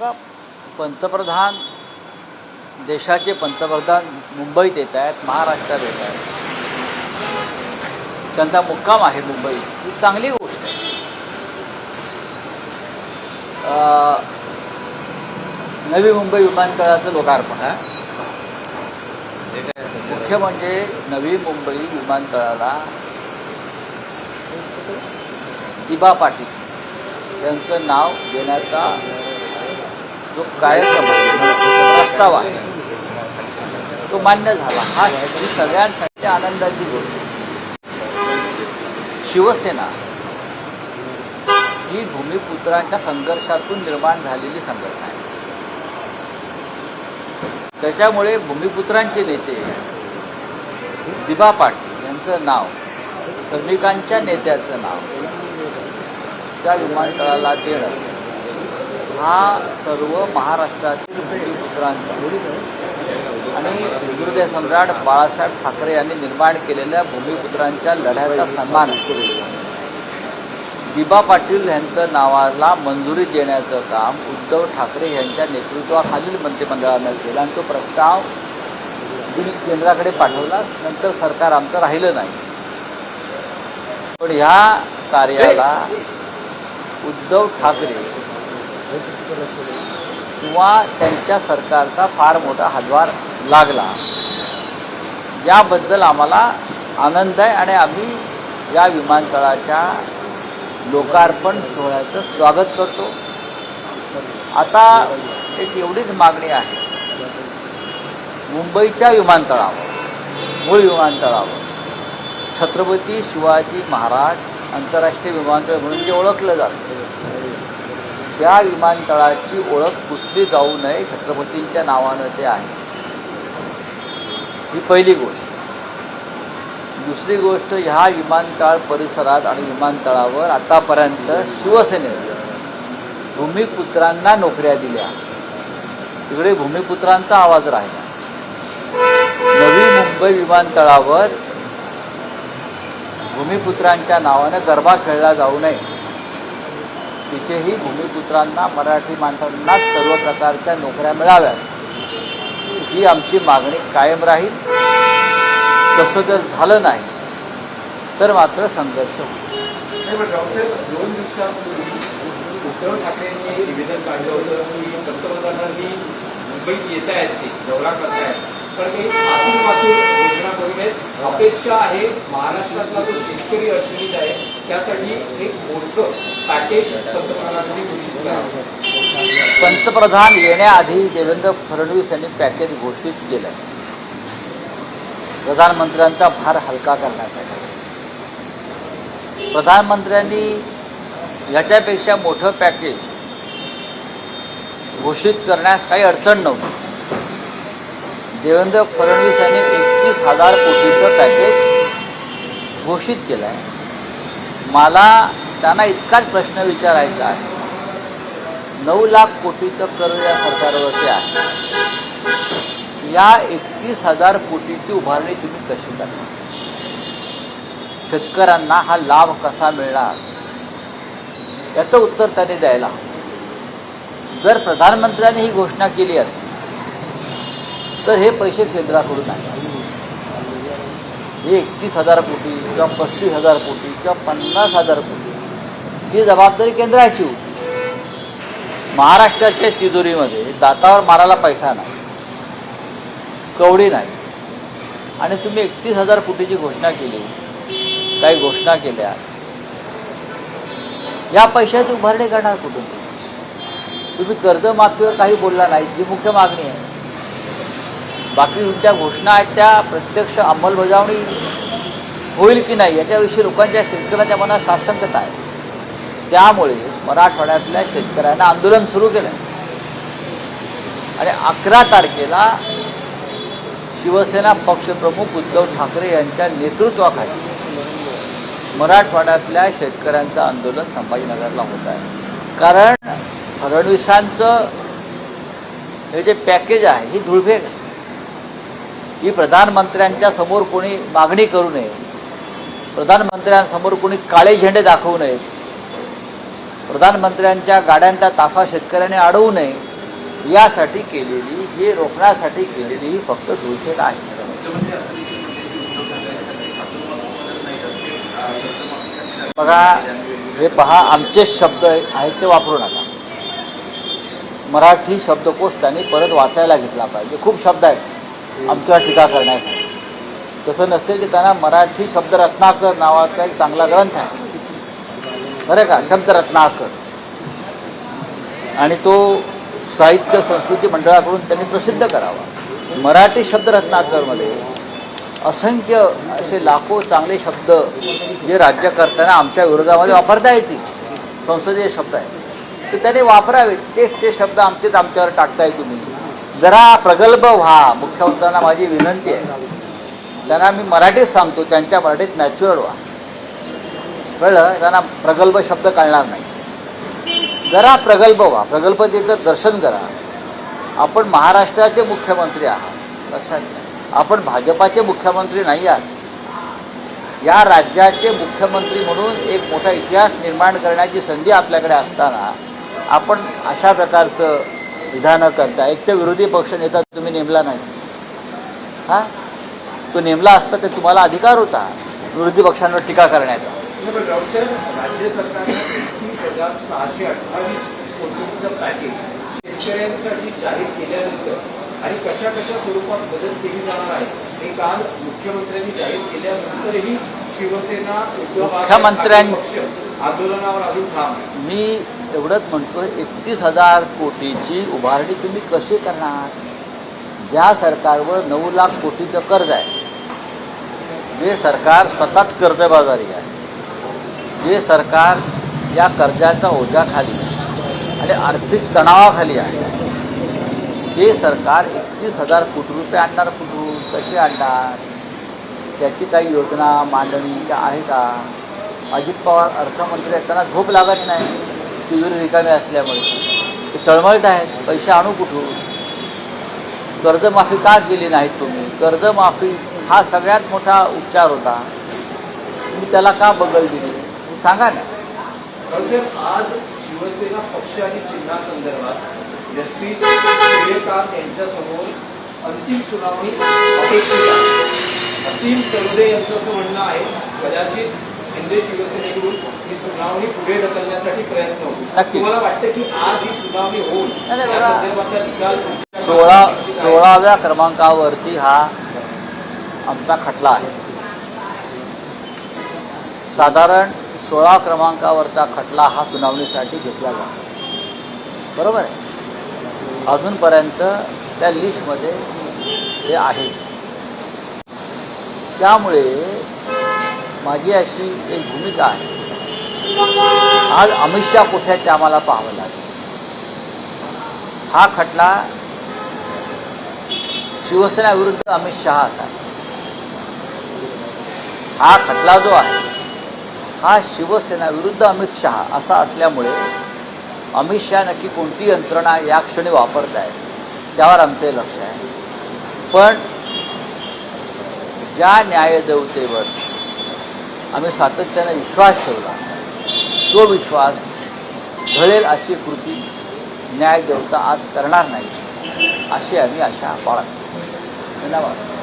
बघा पंतप्रधान देशाचे पंतप्रधान मुंबईत येत आहेत महाराष्ट्रात येत आहेत. त्यांचा मुक्काम आहे मुंबईत. ही चांगली गोष्ट आहे. नवी मुंबई विमानतळाचं लोकार्पण आहे. मुख्य म्हणजे नवी मुंबई विमानतळाला दिबा पाटील. यांचं नाव देण्याचा जो कार्यक्रम प्रस्ताव आहे तो मान्य झाला. हा ही सगळ्यांसाठी आनंदाची गोष्ट शिवसेना ही भूमिपुत्रांच्या संघर्षातून निर्माण झालेली संघटना आहे. त्याच्यामुळे भूमिपुत्रांचे नेते दिबा पाटील यांचं नाव श्रमिकांच्या नेत्याचं नाव त्या विमानतळाला देणं हा सर्व महाराष्ट्रातील भूमिपुत्रांचा आणि हृदय सम्राट बाळासाहेब ठाकरे यांनी निर्माण केलेल्या भूमिपुत्रांच्या लढ्याचा सन्मान. आहे. दिबा पाटील यांचं नावाला मंजुरी देण्याचं काम उद्धव ठाकरे यांच्या नेतृत्वाखालील मंत्रिमंडळानं केलं आणि तो प्रस्ताव केंद्राकडे पाठवला. नंतर सरकार आमचं राहिलं नाही. पण ह्या कार्याला उद्धव ठाकरे किंवा त्यांच्या सरकारचा फार मोठा हातभार लागला. याबद्दल आम्हाला आनंद आहे आणि आम्ही या विमानतळाच्या लोकार्पण सोहळ्याचं स्वागत करतो. आता एक एवढीच मागणी आहे. मुंबईच्या विमानतळावर मूळ विमानतळावर छत्रपती शिवाजी महाराज आंतरराष्ट्रीय विमानतळ म्हणून जे ओळखलं जातं. त्या विमानतळाची ओळख पुसली जाऊ नये छत्रपतींच्या नावानं ते आहे. ही पहिली गोष्ट. दुसरी गोष्ट ह्या विमानतळ परिसरात आणि विमानतळावर आतापर्यंत शिवसेनेने भूमिपुत्रांना नोकऱ्या दिल्या. तिकडे भूमिपुत्रांचा आवाज राहिला. नवी मुंबई विमानतळावर भूमिपुत्रांच्या नावानं गरबा खेळला जाऊ नये. तिथेही भूमिपुत्रांना मराठी माणसांना सर्व प्रकारच्या नोकऱ्या मिळाव्यात. ही आमची मागणी कायम राहील. तसं जर झालं नाही तर मात्र संघर्ष होईल. उद्धव अपेक्षा आहे महाराष्ट्रातला जो शेतकरी अडचणीत आहे. त्यासाठी एक मोठं पॅकेज पंतप्रधानांनी घोषित करावं पंतप्रधान येण्याआधी देवेंद्र फडणवीस यांनी पॅकेज घोषित केलं. प्रधानमंत्र्यांचा भार हलका करण्यासाठी. प्रधानमंत्र्यांनी ह्याच्यापेक्षा मोठं पॅकेज घोषित करण्यास काही अडचण नव्हती. देवेंद्र फडणवीस यांनी एकतीस हजार कोटीचं पॅकेज घोषित केलं आहे मला त्यांना इतकाच प्रश्न विचारायचा आहे. नऊ लाख कोटीचं कर्ज या सरकारवरती आहे. या एकतीस हजार कोटीची उभारणी तुम्ही कशी करणार? शेतकऱ्यांना हा लाभ कसा मिळणार? याचं उत्तर त्यांनी द्यायला जर प्रधानमंत्र्यांनी ही घोषणा केली असती तर हे पैसे केंद्राकडून आहे हे एकतीस हजार कोटी किंवा पस्तीस हजार कोटी किंवा पन्नास हजार कोटी ही जबाबदारी केंद्राची होती. महाराष्ट्राच्या तिजोरीमध्ये दातावर मारायला पैसा नाही कवडी नाही. आणि तुम्ही एकतीस हजार कोटीची घोषणा केली काही घोषणा केल्या या पैशाची उभारणी करणार कुठून? तुम्ही कर्जमाफीवर काही बोलला नाही जी मुख्य मागणी आहे. बाकी ज्या घोषणा आहेत त्या प्रत्यक्ष अंमलबजावणी होईल की नाही याच्याविषयी लोकांच्या शेतकऱ्यांच्या मनात साशंकता आहे. त्यामुळे मराठवाड्यातल्या शेतकऱ्यांना आंदोलन सुरू केलं. आणि अकरा तारखेला शिवसेना पक्षप्रमुख उद्धव ठाकरे यांच्या नेतृत्वाखाली मराठवाड्यातल्या शेतकऱ्यांचं आंदोलन संभाजीनगरला होत आहे. कारण फडणवीसांचं हे जे पॅकेज आहे ही धुळफेक आहे. ही प्रधानमंत्र्यांच्या समोर कोणी मागणी करू नये. प्रधानमंत्र्यांसमोर कोणी काळे झेंडे दाखवू नयेत प्रधानमंत्र्यांच्या गाड्यांचा ताफा शेतकऱ्यांनी अडवू नये. यासाठी केलेली हे रोखण्यासाठी केलेली ही फक्त धुळखेड आहे. बघा हे पहा आमचे शब्द आहेत ते वापरू नका. मराठी शब्दकोश त्यांनी परत वाचायला घेतला पाहिजे. खूप शब्द आहेत. आमच्यावर टीका करण्यासाठी. तसं नसेल की त्यांना मराठी शब्दरत्नाकर नावाचा एक चांगला ग्रंथ आहे. बरं का? शब्दरत्नाकर. आणि तो साहित्य संस्कृती मंडळाकडून त्यांनी प्रसिद्ध करावा. मराठी शब्दरत्नाकरमध्ये असंख्य असे लाखो चांगले शब्द जे राज्य करताना आमच्या विरोधामध्ये वापरता येतील. संसदीय शब्द आहेत. तर त्याने वापरावेत. तेच ते शब्द आमचेच आमच्यावर टाकताय तुम्ही. जरा प्रगल्भ व्हा. मुख्यमंत्र्यांना माझी विनंती आहे. त्यांना मी मराठीत सांगतो त्यांच्या मराठीत नॅचरल व्हा. कळलं? त्यांना प्रगल्भ शब्द कळणार नाही. जरा प्रगल्भ व्हा. प्रगल्भतेचं दर्शन करा. आपण महाराष्ट्राचे मुख्यमंत्री आहात. लक्षात घ्या. आपण भाजपाचे मुख्यमंत्री नाही आहात. या राज्याचे मुख्यमंत्री म्हणून एक मोठा इतिहास निर्माण करण्याची संधी आपल्याकडे असताना आपण अशा प्रकारचं विधानं करता. एक तर विरोधी पक्ष नेता तुम्ही नेमला नाही. हां? तो नेमला असता तर तुम्हाला अधिकार होता विरोधी पक्षांवर टीका करण्याचा. राज्य सरकारनं एकतीस हजार सहाशे अठ्ठावीस कोटींचं पॅकेज शेतकऱ्यांसाठी जाहीर केल्यानंतर आणि कशा कशा स्वरूपात मदत केली जाणार आहे हे काल मुख्यमंत्र्यांनी जाहीर केल्यानंतरही शिवसेना उद्धव बाळासाहेब मुख्यमंत्र्यां- ठाकरे पक्ष आंदोलनावर अजून. मी एवढंच म्हणतो एकतीस हजार कोटीची उभारणी तुम्ही कशी करणार? ज्या सरकारवर नऊ लाख कोटीचं कर्ज आहे जे सरकार स्वतःच कर्जबाजारी आहे जे सरकार या कर्जाच्या ओझ्याखाली आणि आर्थिक तणावाखाली आहे ते सरकार एकतीस हजार कोटी रुपये आणणार कुठून? कसे आणणार? त्याची काही योजना मांडणी आहे का? अजित पवार अर्थमंत्री आहेत त्यांना झोप लागत नाही. तिजोरी रिकामी असल्यामुळे. ते तळमळत आहेत पैसे आणू कुठून? कर्जमाफी का केली नाहीत तुम्ही? कर्जमाफी हा सगळ्यात मोठा उपचार होता. तुम्ही त्याला का बगल दिली? हे सांगा ना. आज शिवसेना पक्ष आणि चिन्हासंदर्भात जस्टिस यांच्यासमोर अंतिम सुनावणी अपेक्षित आहे. असीम सरुदे यांचं असं म्हणणं आहे कदाचित शिंदे शिवसेनेकडून ही सुनावणी पुढे ढकलण्यासाठी प्रयत्न होईल नक्कीच. तुम्हाला वाटतं की आज ही सुनावणी होऊन नाही, नाही, या बघा. संदर्भातला निकाल तुमच्या सोळा? सोळाव्या क्रमांकावरती हा आमचा खटला आहे साधारण सोळा क्रमांकावरचा खटला हा सुनावणीसाठी घेतला जातो बरोबर आहे अजूनपर्यंत त्या लिस्टमध्ये हे आहे त्यामुळे माझी अशी एक भूमिका आहे. आज अमित शहा कुठे आहेत ते आम्हाला पाहावं लागेल. हा खटला शिवसेना विरुद्ध अमित शहा असा हा खटला जो आहे हा शिवसेना विरुद्ध अमित शहा असा असल्यामुळे अमित शहा नक्की कोणती यंत्रणा या क्षणी वापरत आहे त्यावर आमचे लक्ष आहे. पण ज्या न्यायदेवतेवर आम्ही सातत्याने विश्वास ठेवला. तो विश्वास घडेल अशी कृती न्यायदेवता आज करणार नाही अशी आम्ही आशा बाळगतो. धन्यवाद.